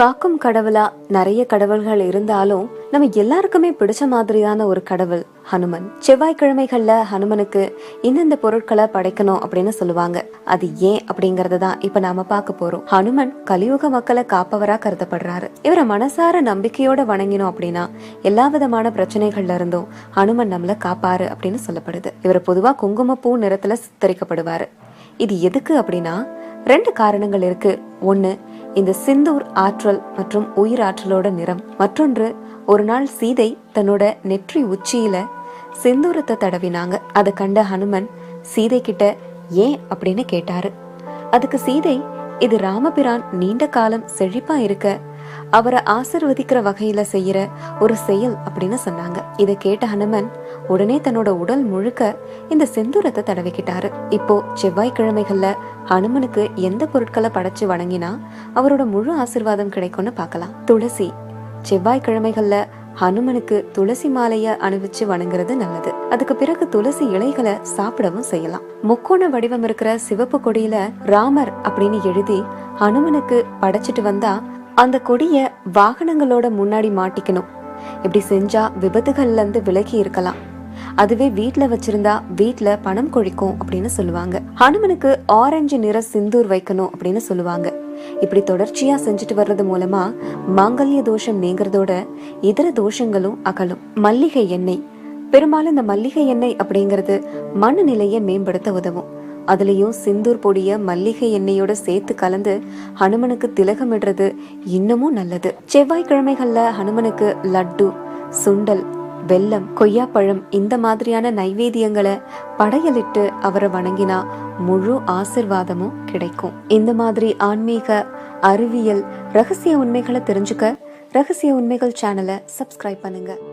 காக்கும் கடவுளா நிறைய கடவுள்கள் இருந்தாலும் நம்ம எல்லாருக்குமே பிடிச்ச மாதிரியான ஒரு கடவுள் ஹனுமன். செவ்வாய்க்கிழமைகள்ல ஹனுமனுக்கு இந்தந்த பொருட்களை படைக்கணும் அப்படின்னு சொல்லுவாங்க. அது ஏன் அப்படிங்கறத தான் இப்ப நாம பார்க்க போறோம். ஹனுமன் கலியுக மக்களை காப்பவரா கருதப்படுறாரு. இவரை மனசார நம்பிக்கையோட வணங்கினோம் அப்படின்னா எல்லா விதமான பிரச்சனைகள்ல இருந்தும் ஹனுமன் நம்மள காப்பாரு அப்படின்னு சொல்லப்படுது. இவர் பொதுவா குங்குமப்பூ நிறத்துல சித்தரிக்கப்படுவாரு. இது எதுக்கு அப்படின்னா ரெண்டு காரணங்கள் இருக்கு. ஒன்னு இந்த சிந்தூர் ஆற்றல் மற்றும் உயிர் ஆற்றலோட நிறம். மற்றொன்று ஒரு நாள் சீதை தன்னோட நெற்றி உச்சியில சிந்தூரத்தை தடவினாங்க. அதை கண்ட ஹனுமன் சீதை கிட்ட ஏன்? அப்படின்னு கேட்டாரு. அதுக்கு சீதை இது ராமபிரான் நீண்ட காலம் செழிப்பா இருக்க அவரை ஆசிர்வதிக்கிற வகையில செய்யற ஒரு செயல் அப்படின்னு சொன்னாங்க. இதை கேட்ட ஹனுமன் உடனே தன்னோட உடல் முழுக்க இந்த செந்தூரத்தை தடவிக்கிட்டாரு. இப்போ செவ்வாய்க்கிழமைகள்ல ஹனுமனுக்கு எந்த பொருட்களை படைச்சு வணங்கினா அவரோட முழு ஆசிர்வாதம் கிடைக்கும்னு பார்க்கலாம். துளசி. செவ்வாய்க்கிழமைகள்ல ஹனுமனுக்கு துளசி மாலைய அணிவிச்சு வணங்குறது நல்லது. அதுக்கு பிறகு துளசி இலைகளை சாப்பிடவும் செய்யலாம். முக்கோண வடிவம் இருக்கிற சிவப்பு கொடியில ராமர் அப்படின்னு எழுதி ஹனுமனுக்கு படைச்சிட்டு வந்தா அந்த கொடிய வாகனங்களோட முன்னாடி மாட்டிக்கணும். இப்படி செஞ்சா விபத்துகள்ல இருந்து விலகி இருக்கலாம். அதுவே வீட்ல வச்சிருந்தா வீட்ல பணம் கொழிக்கும் அப்படின்னு சொல்லுவாங்க. ஹனுமனுக்கு ஆரஞ்சு நிற சிந்தூர் வைக்கணும் அப்படின்னு சொல்லுவாங்க. இப்படி தொடர்ச்சியா செஞ்சுட்டு வர்றது மூலமா மாங்கல்ய தோஷம் நீங்கிறதோட இதர தோஷங்களும் அகலும். மல்லிகை எண்ணெய் பெரும்பாலும் இந்த மல்லிகை எண்ணெய் அப்படிங்கிறது மனநிலையை மேம்படுத்த உதவும். அதுலேயும் சிந்தூர் பொடிய மல்லிகை எண்ணெயோட சேர்த்து கலந்து ஹனுமனுக்கு திலகமிடுறது இன்னமும் நல்லது. செவ்வாய்க்கிழமைகள்ல ஹனுமனுக்கு லட்டு சுண்டல் வெல்லம் கொய்யாப்பழம் இந்த மாதிரியான நைவேத்தியங்களை படையலிட்டு அவரை வணங்கினா முழு ஆசிர்வாதமும் கிடைக்கும். இந்த மாதிரி ஆன்மீக அறிவியல் ரகசிய உண்மைகளை தெரிஞ்சுக்க ரகசிய உண்மைகள் சேனலை சப்ஸ்கிரைப் பண்ணுங்கள்